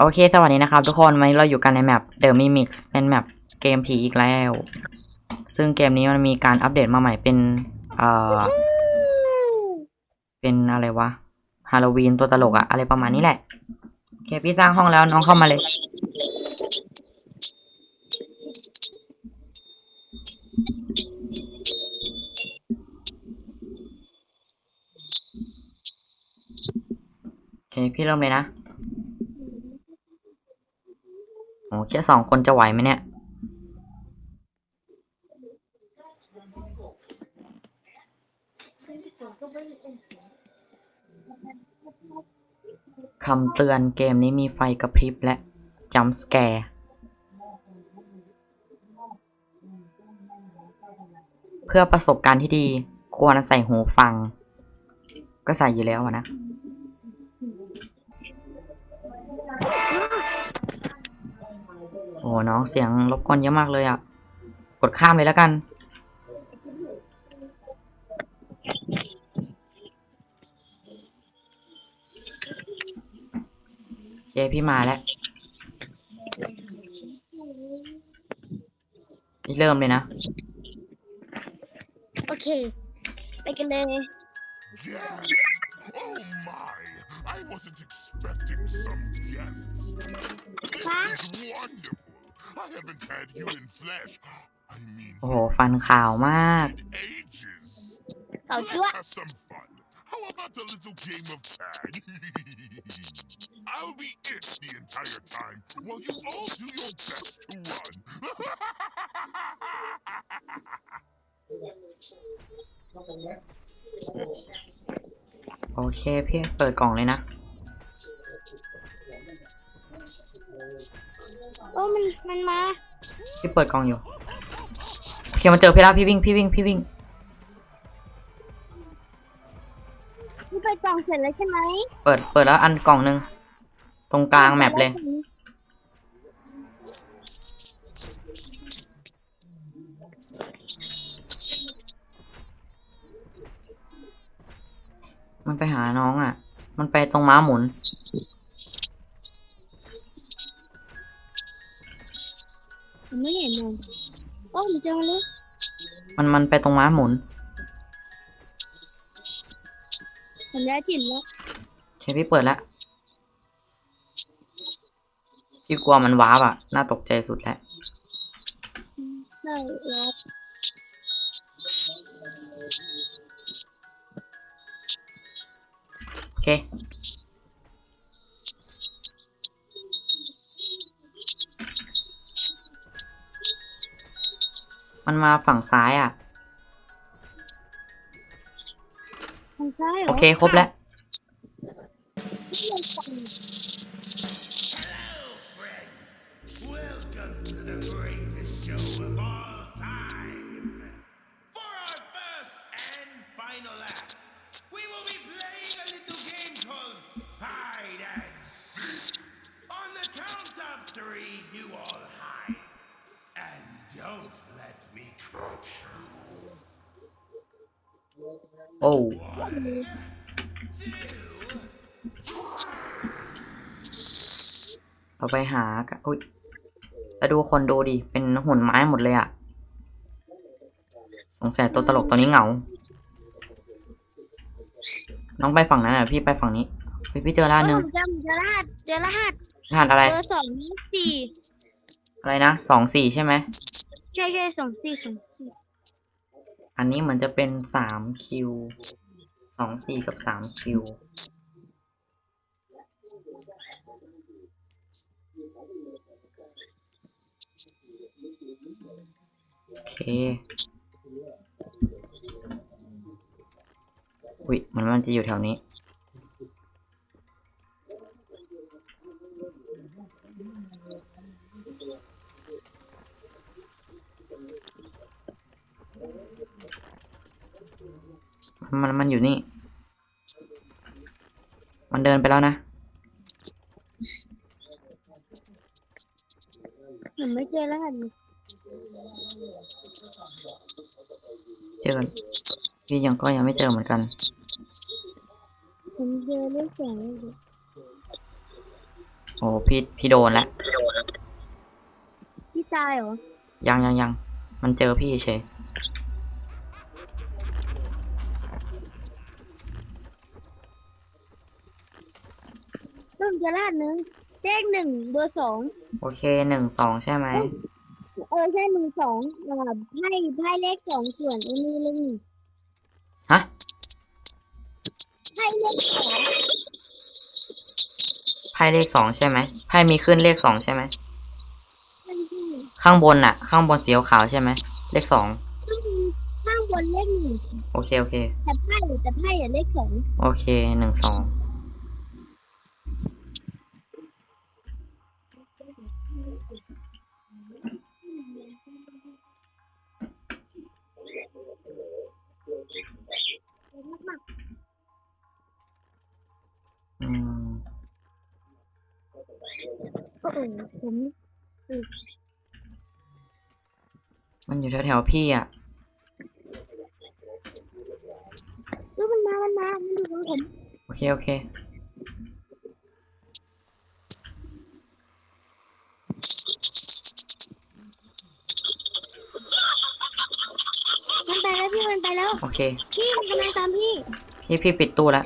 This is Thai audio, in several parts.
โอเค สวัสดีนะครับทุกคนวันนี้เราอยู่กันในแมป The Mimix เป็นแมปเกมผีอีกแล้ว ซึ่งเกมนี้มันมีการอัปเดตมาใหม่เป็น เอ่อ เป็นอะไรวะ ฮาโลวีนตัวตลกอะอะไรประมาณนี้แหละ โอเค พี่สร้างห้องแล้วน้องเข้ามาเลย โอเค พี่เริ่มเลยนะ โอ้ แค่สองคนจะไหวไหมเนี่ยคำเตือนเกมนี้มีไฟกระพริบและจัมป์สแกร์เพื่อประสบการณ์ที่ดีควรใส่หูฟัง ก็ใส่อยู่แล้วนะ อ้น้องเสียงรบกวนเยอะมากเลยอะ่ะ กดข้ามเลยแล้วกัน โอเคพี่มาแล้วพี่เริ่มเลยนะ โอเค ไปกันเลย Yes! Oh my! I wasn't expecting some guests. This Huh? is wonderful. I haven't had human flesh. I mean, โอ้โห ฟันขาวมาก in ages. เขา Let's ชั่ว have some fun. How about a little game of tag? I'll be it the entire time while you all do your best to run. โอเคพี่เปิดกล่องเลยนะ มันมันมา พี่เปิดกล่องอยู่โอเคมันเจอพี่แล้วพี่วิ่งพี่วิ่งพี่วิ่ง นี่ไปกล่องเสร็จแล้วใช่ไหมเปิดเปิดแล้วอันกล่องหนึ่งตรงกลางแมปเลย มันไปหาน้องอะ มันไปตรงม้าหมุน ผมไม่เห็นมันโอ้มันเจอมาเลยมันมันไปตรงม้าหมุนผมย้ายถิ่นแล้วโอเคพี่เปิดแล้วพี่กลัวมันว้าบอะ น่าตกใจสุดแหละอืมใช่แล้วโอเค มันมาฝั่งซ้ายอะทางซ้ายเหรอโอเคครบแล้วนี่มันกล่อง Welcome to the greatest show of all time. For our first and final act, we will be playing a little game called Hide and Seek. On the count of three, you all hide. And don't let me catch you. โอ้เราไปหากันอุ้ยแล้วดูคนดูดิ เป็นหุ่นไม้หมดเลยอะสงสัยตัวตลกตัวนี้เหงา น้องไปฝั่งนั้นอะ พี่ไปฝั่งนี้เฮ้ยพี่เจอร้านหนึ่งผมเจอผมเจอรหัสเจอรหัสรหัสอะไรเจอสองสี่อะไรนะสองสี่ใช่ไหม ใช่ใช่สองสี่สองสี่อันนี้เหมือนจะเป็นสามคิวสองสี่กับสามคิวโอเคอุ้ยมันมันจะอยู่แถวนี้ มันมันอยู่นี่ มันเดินไปแล้วนะผมไม่เจอรหัสเลยเจอกันพี่ยังก็ยังไม่เจอเหมือนกันผมเจอเลขสองเลยโอ้โอ้พี่พี่โดนแล้วพี่ตายเหรอ ยังยังยังมันเจอพี่เฉย เริ่มจะลาดหนึ่งเลขหนึ่งเบอร์สองโอเคหนึ่งสองใช่ไหมเออใช่หนึ่งสองอ่าไพ่ไพ่เลขสองส่วนไอ้นี่เลขหนึ่งฮะไพ่เลขสองไพ่เลขสองใช่ไหมไพ่มีขึ้นเลขสองใช่ไหมข้างที่ข้างบนอะข้างบนสีขาวๆใช่ไหมเลขสองข้างบนเลขหนึ่งโอเคโอเคแต่ไพ่แต่ไพ่อะเลขสองโอเคหนึ่งสอง อืมก็เออผมมันอยู่แถวๆพี่อะเออมันมา มันมา มันอยู่ตรงผมโอเค โอเค มันไปแล้วพี่ มันไปแล้ว โอเค พี่มันกำลังตามพี่ พี่พี่ปิดตู้แล้ว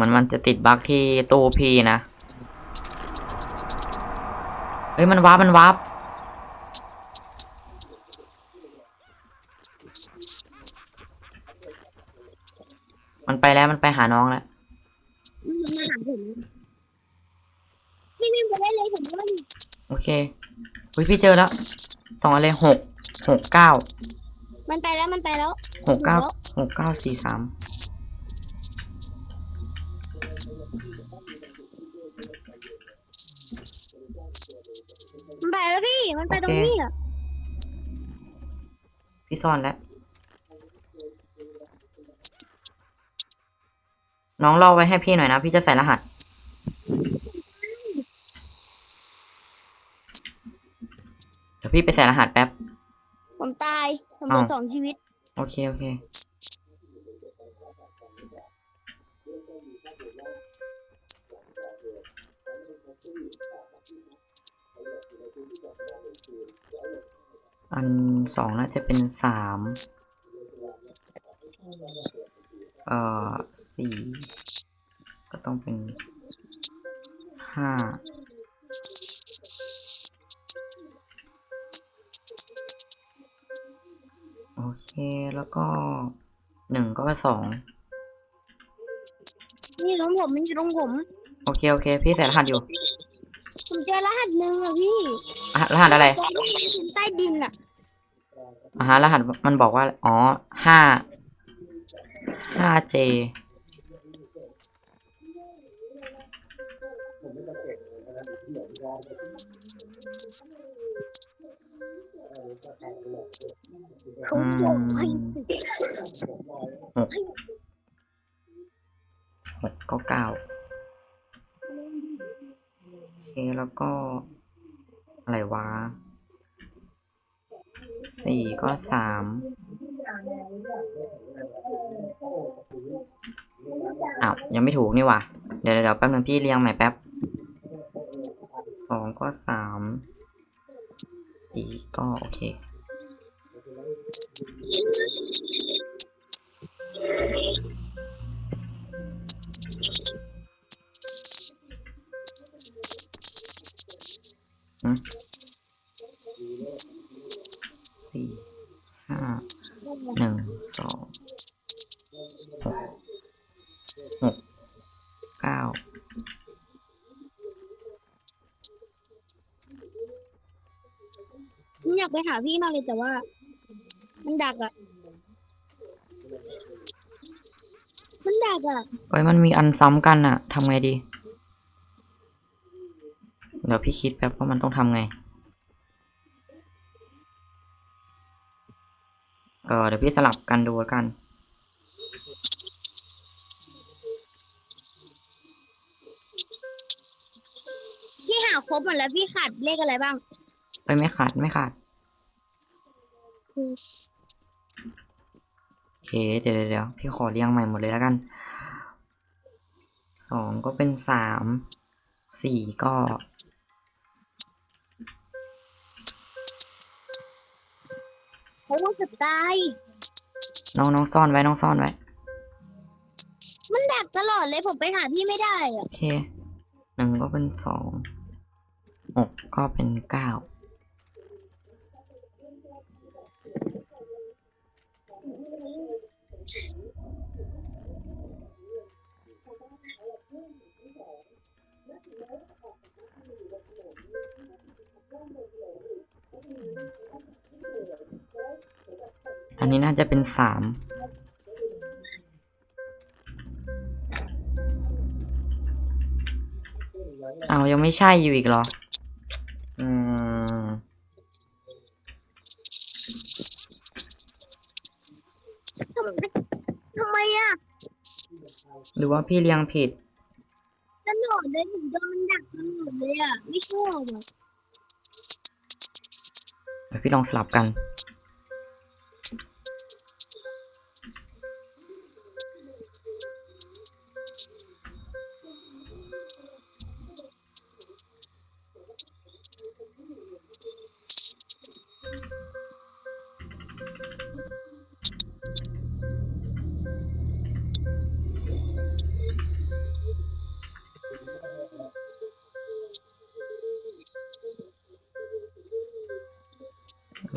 มันมันจะติดบั๊กที่ตู้พี่นะ เฮ้ยมันวาร์ปมันวาร์ปมันไปแล้วมันไปหาน้องแล้วมันมาหาผมพี่นิ่มไปได้เลยผมว่าโอเคอุ้ยพี่เจอแล้วสองอะไรหกหกเก้ามันไปแล้วมันไปแล้วหกเก้าหกเก้าสี่สาม มันไปแล้วพี่ มันไปตรงนี้อะพี่ซ่อนแล้ว น้องรอไว้ให้พี่หน่อยนะ พี่จะใส่รหัส เดี๋ยวพี่ไปใส่รหัสแป๊บ ผมตาย ผมเหลืออ้าว สองชีวิต โอเค โอเค อันสองน่าจะเป็นสามเอ่อสี่ก็ต้องเป็นห้าโอเค แล้วก็หนึ่งก็สองนี่ตรงผมมันอยู่ตรงผม โอเค โอเค พี่ใส่รหัสอยู่ ผมเจอรหัสหนึ่งอะพี่อะรหัสอะไรตรงใต้ดินอะอ่าฮะรหัสมันบอกว่า อ๋อห้าห้าเจเขาบอกให้หกหกก็เก้าโอเค แล้วก็ อะไรวะสี่ก็สามอ้าว ยังไม่ถูกนี่ว่าเดี๋ยวเดี๋ยวเดี๋ยวแป๊บนึงพี่เรียงใหม่แป๊บสองก็สามสี่ก็โอเค หาพี่มากเลยแต่ว่า มันดักอะมันดักอะเอ้ยมันมีอันซ้ำกันอะทำไงดี เดี๋ยวพี่คิดแป๊บว่ามันต้องทำไง เออเดี๋ยวพี่สลับกันดูแล้วกัน พี่พี่หาครบหมดแล้วพี่ขาดเลขอะไรบ้าง ไปไม่ขาดไม่ขาดอืม โอเคเดี๋ยวเดี๋ยวเดี๋ยวพี่ขอเรียงใหม่หมดเลยแล้วกันสองก็เป็นสามสี่ก็เพราะว่าจะตายน้องน้องซ่อนไว้น้องซ่อนไว้ มันดักตลอดเลยผมไปหาพี่ไม่ได้อะโอเคหนึ่งก็เป็นสองหกก็เป็นเก้า อันนี้น่าจะเป็นสามเอายังไม่ใช่อยู่อีกเหรอ รือว่าพี่เรียงผิดตลอดเลยผมโดนมันดักตลอดเลยอะไม่ชอบอะเดี๋ยวพี่ลองสลับกัน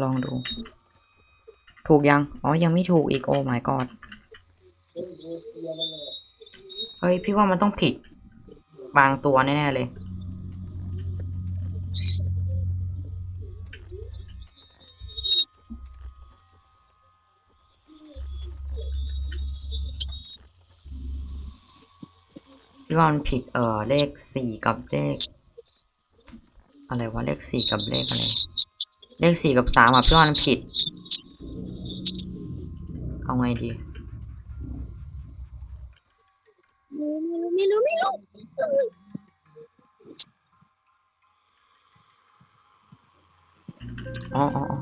ลองดู ถูกยัง อ๋อ ยังไม่ถูกอีกโอ้ my god เฮ้ย พี่ว่ามันต้องผิด บางตัวแน่ ๆ เลย พี่ว่ามันผิด เอ่อ เลขสี่กับเลข อะไรวะ เลขสี่กับเลขอะไร เลขสี่กับสามอะพี่ว่ามันผิด เอาไงดี ไม่รู้ไม่รู้ไม่รู้ไม่รู้อ๋ออ๋ออ๋อ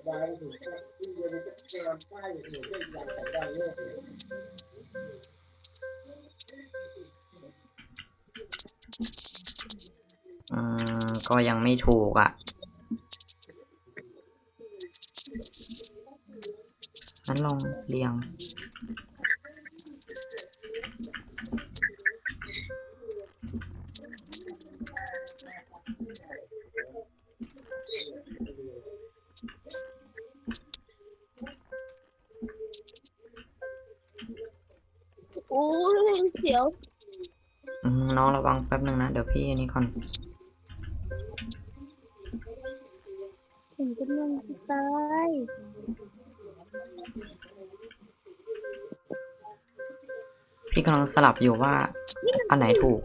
อืมก็ยังไม่ถูกอะงั้นลองเรียง ยเสียวอืมน้องระวังแป๊บหนึ่งนะ เดี๋ยวพี่อันนี้ก่อนผมกำลังจะตายพี่กำลังสลับอยู่ว่า อันไหนถูก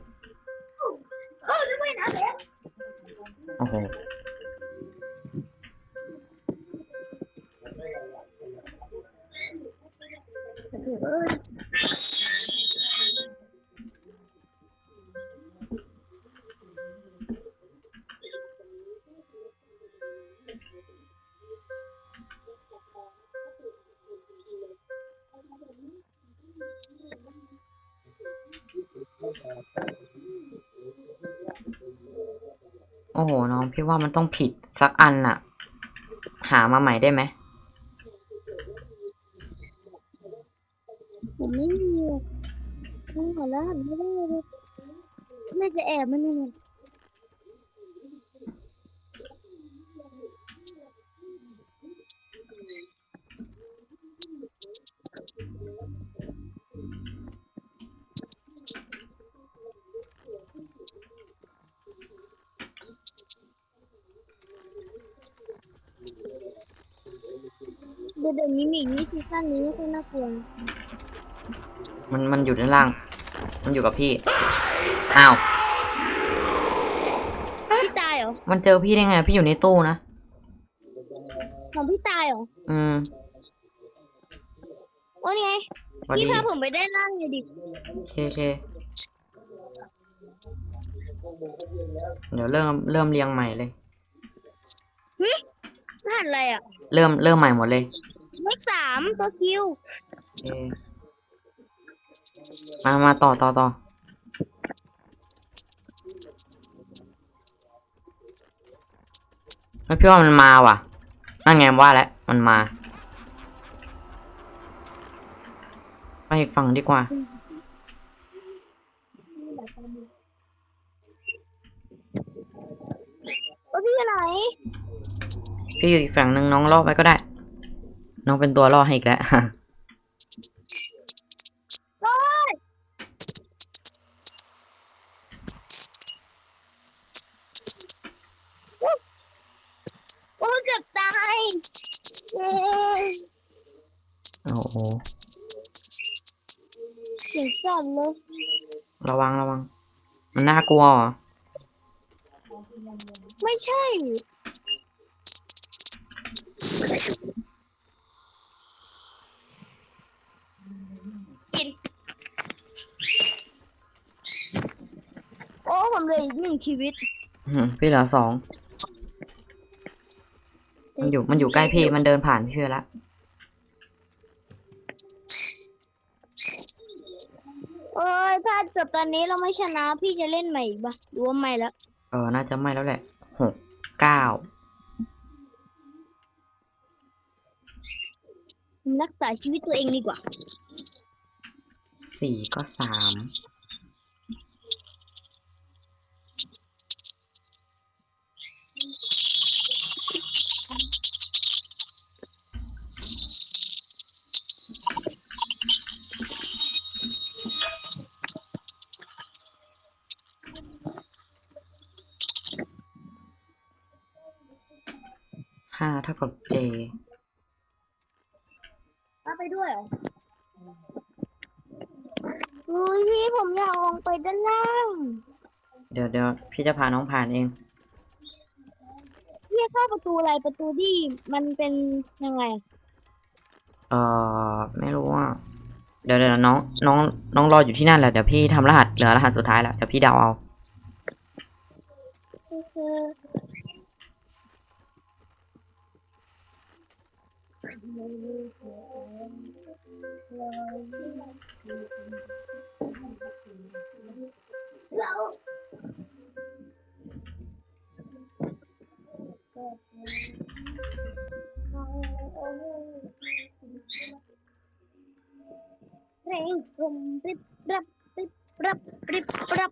โอ้โห น้องพี่ว่ามันต้องผิดสักอันน่ะหามาใหม่ได้ไหมผมไม่มีไม่ขอแล้วไม่ได้เลยน่าจะแอบมันนี่ ดี๋ยวเดี๋ยวนี้หนีนี่ซีซั่นนี้ไม่ค่อยน่ากลัวมันมันอยู่ด้านล่าง มันอยู่กับพี่ อ้าว พี่ตายเหรอมันเจอพี่ได้ไง พี่อยู่ในตู้นะ ของพี่ตายเหรออืมโอ้นี่ไงสวัสพี่ดีพาผมไปได้ล่างเลยดิโอเคโอเค เดี๋ยวเริ่มเริ่มเรียงใหม่เลย รหัสอะไรอะ เริ่มเริ่มใหม่หมดเลย เลขสามตัวคิวโอเคมามาต่อต่อต่อเฮ้ยพี่ว่ามันมาว่ะ นั่นไงว่าแล้วมันมา ไปอีกฝั่งดีกว่าโอ้พี่อยู่ไหน พี่อยู่อีกฝั่งหนึ่งน้องล่อไปก็ได้ น้องเป็นตัวล่อให้อีกแล้วโอ้ยโอ้ยเกือบตายเย้โอ้โหเสียงสั่นเลยระวังระวัง มันน่ากลัวเหรอไม่ใช่กิน โอ้ผมเหลยอีกหนึ่งชีวิตอืมพี่เหลือสองมันอยู่มันอยู่ใกล้พี่มันเดินผ่านพี่ไปแล้วเอ้ยถ้าจบตอนนี้เราไม่ชนะ พี่จะเล่นใหม่อีกปะหรือว่าไม่แล้วเออน่าจะไม่แล้วแหละหกเก้ารักษาชีวิตตัวเองดีกว่า สี่ก็สาม เดี๋ยวเดี๋ยวพี่จะพาน้องผ่านเองพี่เข้าประตูอะไรประตูที่มันเป็นยังไง เออไม่รู้ว่า เดี๋ยวเดี๋ยวน้องน้องน้องรออยู่ที่นั่นแหละเดี๋ยวพี่ทำรหัสเหลือรหัสสุดท้ายแล้วเดี๋ยวพี่เดาเอา คือ เพลงกลมริบรับริบรับริบรับ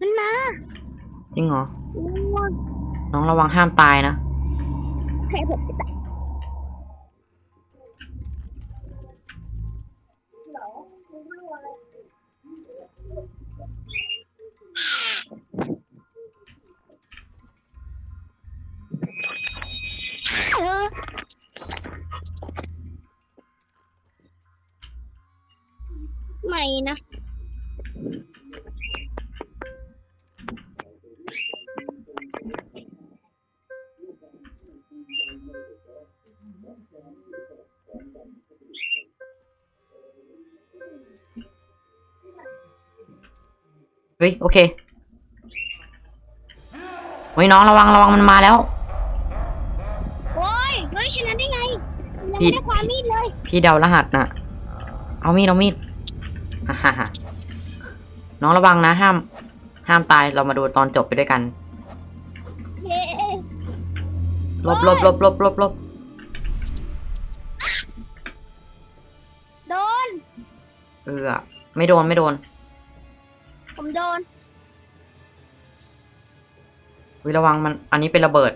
มันมาจริงเหรอง่วงน้องระวังห้ามตายนะให้ผมไปตัดเไม่นะ เฮ้ย โอเคเฮ้ยน้องระวังระวังมันมาแล้ว โอ้ยเฮ้ยชนะได้ไงยังผิไม่ดได้ความมีดเลย พี่เดารหัสน่ะ เอามีดเอามีดฮ่าฮ่าฮ่า น้องระวังนะ ห้าม ห้ามตายเรามาดูตอนจบไปด้วยกันเย้ลบลบลบลบลบลบโดน เออไม่โดนไม่โดน ผมโดนวิระวังมัน อันนี้เป็นระเบิด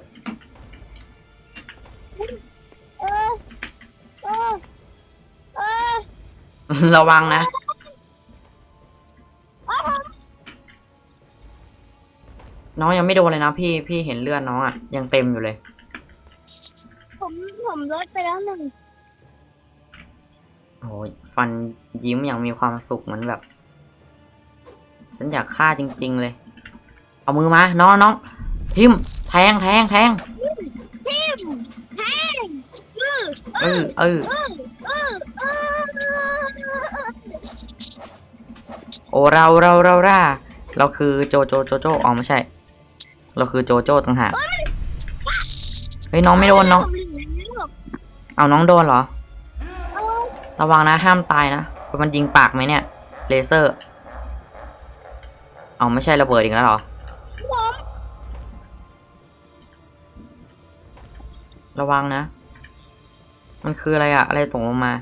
เออเออเออระวังนะ น้องยังไม่โดนเลยนะพี่พี่เห็นเลือดน้องอะ ยังเต็มอยู่เลย ผมผมลดไปแล้วหนึ่งโอ้ยฟันยิ้มอย่างมีความสุขเหมือนแบบ ฉันอยากฆ่าจริง ๆ เลย เอามือมาน้องน้องทิมแทงแทงแทงทิมแทงเออเออเออเออเออเออโอ้เราเราเราร่าเราคือโจโจโจโจอ๋อไม่ใช่ เราคือโจโจต่างหากเฮ้ยน้องไม่โดนน้องผมเหลือแล้วเอาน้องโดนเหรอเออระวังนะห้ามตายนะเพราะมันยิงปากไหมเนี่ย เลเซอร์ เอาไม่ใช่ระเบิดอีกแล้วเหรอผมระวังนะ มันคืออะไรอะอะไรตกลงมา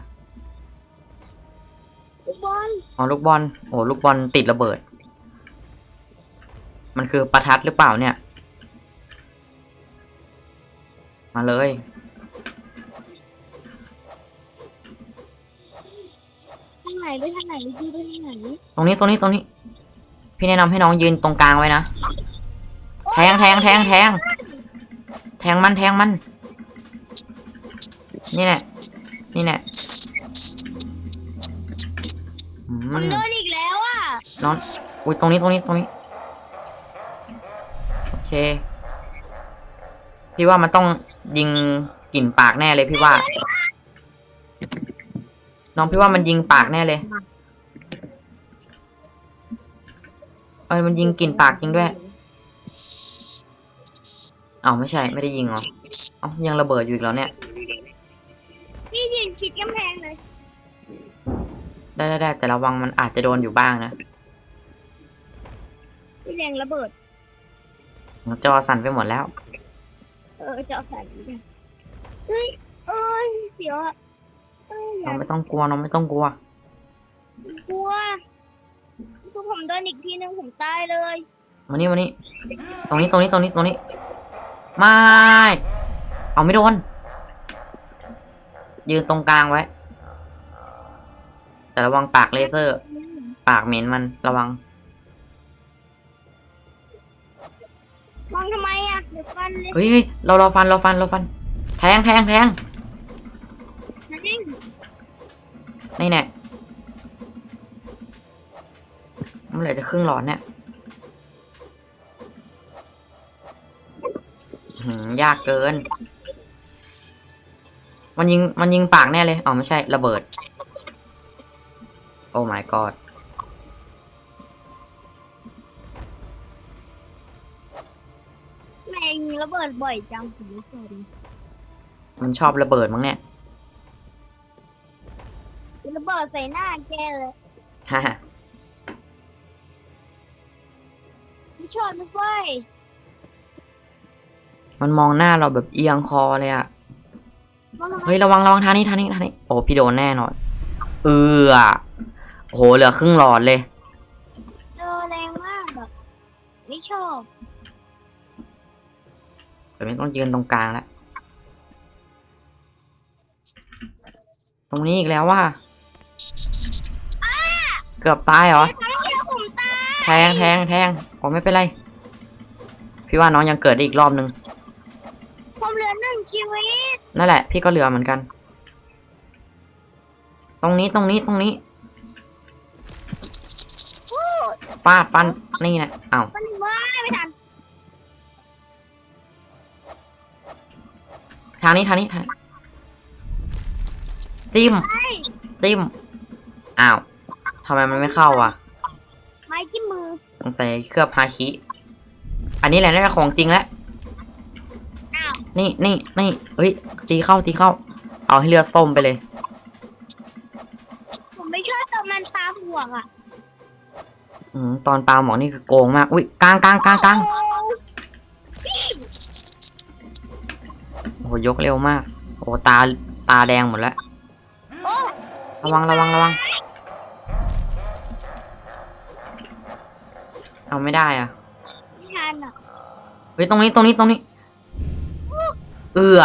บอลอ๋อลูกบอล โอ้ลูกบอลติดระเบิด มันคือประทัดหรือเปล่าเนี่ย มาเลย ทางไหนไปทางไหนดีไปทางไหนตรงนี้ตรงนี้ตรงนี้ พี่แนะนำให้น้องยืนตรงกลางไว้นะ แทงแทงแทงแทง แทงมันแทงมัน นี่แหละ นี่แหละอืผมมโดนอีกแล้วอะนอนอุ้ยตรงนี้ตรงนี้ตรงนี้โอ เค พี่ว่ามันต้องยิงกลิ่นปากแน่เลยพี่ว่า น้องพี่ว่ามันยิงปากแน่เลยเออมันยิงกลิ่นปากจริงด้วย เอาไม่ใช่ไม่ได้ยิงเหรอ เอายังระเบิดอยู่อีกแล้วเนี่ย พี่ยืนชิดกำแพงเลย ได้ได้ได้แต่ระวังมันอาจจะโดนอยู่บ้างนะ พี่แรงระเบิด จอสั่นไปหมดแล้ว เออจะเอาใส่เฮ้ยเอ้ยเสียวอะเอ้ยอน้ย่าองไม่ต้องกลัวน้องไม่ต้องกลัว กลัวพอผมโดนอีกทีนึงผมตายเลยมานี่มานี่ตรงนี้ตรงนี้ตรงนี้ตรงนี้ ไม่ เอาไม่โดน ยืนตรงกลางไว้ แต่ระวังปากเลเซอร์ ปากเหม็นมันระวัง มองทำไมอะเดี๋ยวฟันเลยเฮ้ยเฮ้ยเราเราฟันเราฟันเราฟัน แทงแทงแทงนะนี่นี่แน่เมื่อไหร่จะครึ่งหลอดเนี่ยหืมยากเกิน มันยิงมันยิงปากแน่เลยอ๋อไม่ใช่ระเบิด โอ้ my god ยิงระเบิดบ่อยจังผมไม่เคยมันชอบระเบิดมั้งเนี่ย ระเบิดใส่หน้าแกเลยฮ่าไม่ชอบไม่เว้ยมันมองหน้าเราแบบเอียงคอเลยอะมองทำไมเฮ้ยระวังระวังทางนี้ทางนี้ทางนี้ โอ้พี่โดนแน่นอน เออโอ้โหเหลือครึ่งหลอดเลย แต่ไม่ต้องยืนตรงกลางแล้ว ตรงนี้อีกแล้วว่า เกือบตายเหรอครั้งเดียวผมตายแทงแทงแทงโอ้ไม่เป็นไร พี่ว่าน้องยังเกิดได้อีกรอบนึง ผมเหลือหนึ่งชีวิต นั่นแหละ พี่ก็เหลือเหมือนกัน ตรงนี้ตรงนี้ตรงนี้อู้ปาดปันนี่นะอ้าวมันว่า ทางนี้ทางนี้ทางนี้จิ้มไอ้จิ้ม อ้าวทำไมมันไม่เข้าอะ ไม้จิ้มมือสงสัยเคลือบฮาคิ อันนี้แหละน่าจะของจริงแล้ว อ้าวนี่นี่นี่เฮ้ย ตีเข้า ตีเข้า เอาให้เลือดส้มไปเลย ผมไม่ชอบตอนมันตาห่วงอะอืมตอนปลาหมอกนี่คือโกงมาก อุ้ยกลางกลางกลางกลางโอ้ โอ้โหยกเร็วมาก โอ้โหตาตาแดงหมดแล้วโอ้ระวังระวังระวัง เอาไม่ได้อะไม่ทันอะเฮ้ยตรงนี้ตรงนี้ตรงนี้ เอือ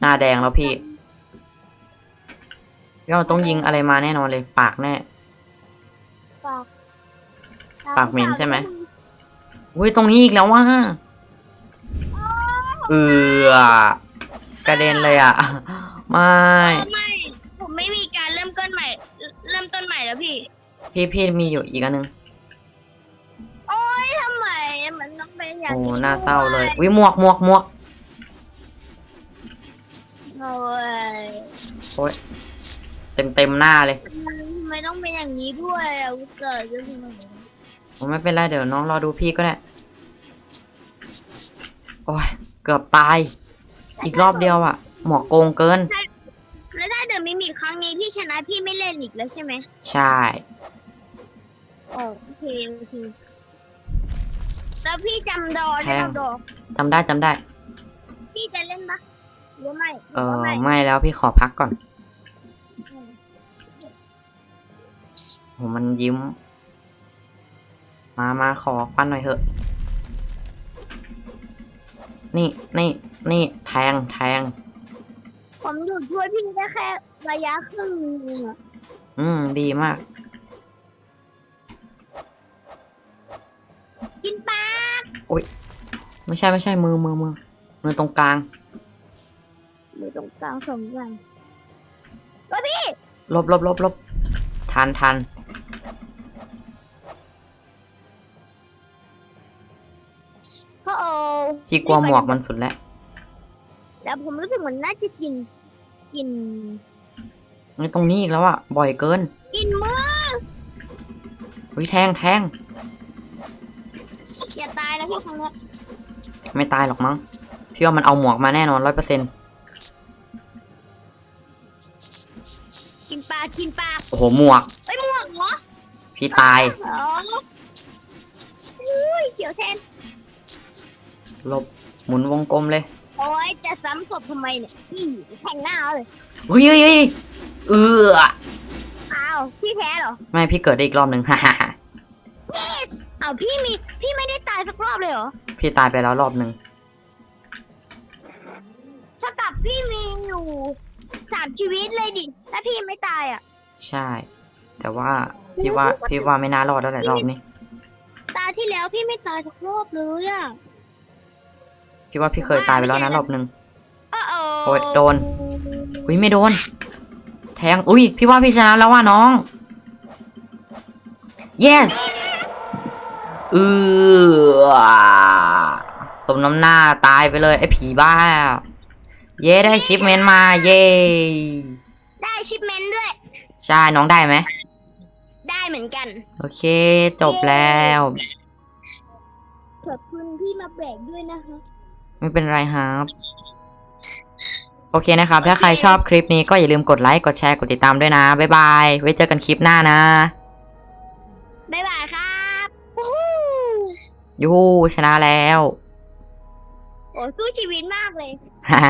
หน้าแดงแล้วพี่พี่ว่ามันต้องยิงอะไรมาแน่นอนเลย ปากแน่ ปาก ปากเหม็นใช่ไหมอุ้ยตรงนี้อีกแล้วว่า เอือกระเด็นเลยอะ ไม่ ไม่ ผมไม่มีการเริ่มต้นใหม่ เริ่มต้นใหม่แล้วพี่ พี่พี่มีอยู่อีกอันนึง โอ้ยทำไมมันน้องเป็นอย่างโอ้นี้หน้าเศร้าเลยด้วยวิหมวกหมวกหมวกโอ้ยโอ้ยเต็มเต็มหน้าเลยทำไมต้องเป็นอย่างนี้ด้วยอะวุเกิดจะเป็นอย่างนี้ผมไม่เป็นไรเดี๋ยวน้องรอดูพี่ก็ได้ โอ้ย เกือบตาย อีกรอบเดียวอะหมวกโกงเกิน แล้วถ้าเดินมิมิครั้งนี้พี่ชนะพี่ไม่เล่นอีกแล้วใช่ไหมใช่อ๋อโอเคโอเคแล้วพี่จำดอแพได้ง จำดอจำได้จำได้ พี่จะเล่นปะหรือไม่หเอรืออว่าไม่ไม่แล้วพี่ขอพักก่อนโหมันยิ้ม มามาขอฟันหน่อยเถอะ นี่นี่นี่แทงแทง ผมอยู่ช่วยพี่ได้แค่ระยะครึ่งนึงเองอะอืม ดีมาก กินปลาไม่ใช่ไม่ใช่มือมือมือมือตรงกลาง อยู่ตรงกลางสองอย่างก็พี่ลบลบลบลบทันทัน พี่กลัวหมวกมันสุดแล้วแต่ผมรู้สึกเหมือนน่าจะกิน กินนี่ตรงนี้อีกแล้วอะบ่อยเกิน กินมือวิแทงแทงอย่าตายนะพี่ครั้งเนี้ยไม่ตายหรอกมั้งพี่ว่ามันเอาหมวกมาแน่นอนร้อยเปอร์เซ็นต์กินปลากินปลาโอ้โหหมวกเอ้ยหมวกเหรอพี่ตายอ๋ออุ้ยเกี่ยวแทน ลบหมุนวงกลมเลยโอ้ยจะซ้ำศพทำไมเนี่ยพี่แทงหน้าเอาเลยเฮ้ยเฮ้ยเฮ้ยเอออ้าวพี่แพ้เหรอไม่พี่เกิดได้อีกรอบหนึ่งฮ่าฮ่าฮ่าอ้าวพี่มีพี่ไม่ได้ตายสักรอบเลยเหรอพี่ตายไปแล้วรอบหนึ่งถ้ากับพี่มีอยู่สามชีวิตเลยดิถ้าพี่ไม่ตายอะ ใช่ แต่ว่าพี่ว่าพี่ว่าไม่น่ารอดแล้วแหละรอบนี้ ตาที่แล้วพี่ไม่ตายสักรอบเลยอะ พี่ว่าพี่เคยตายไปแล้วนะรอบหนึ่งโอ้โโอ้ยโดนอุ้ยไม่โดน แทงอุ้ยพี่ว่าพี่ชนะแล้วว่าน้อง yes เออสมน้ำหน้าตายไปเลยไอ้ผีบ้า เย้ได้ชิปเมนต์มาเย้ได้ชิปเมนต์ด้วย ใช่น้องได้ไหม ได้เหมือนกัน โอเค จบแล้ว ขอบคุณพี่มาแบกด้วยนะคะ ไม่เป็นไรครับ โอเคนะครับ ถ้าใครชอบคลิปนี้ก็อย่าลืมกดไลค์ กดแชร์ กดติดตามด้วยนะ บ๊ายบาย ไว้เจอกันคลิปหน้านะ บ๊ายบายครับวู้ยูหูชนะแล้ว โอ้สู้ชีวิตมากเลย ฮ่า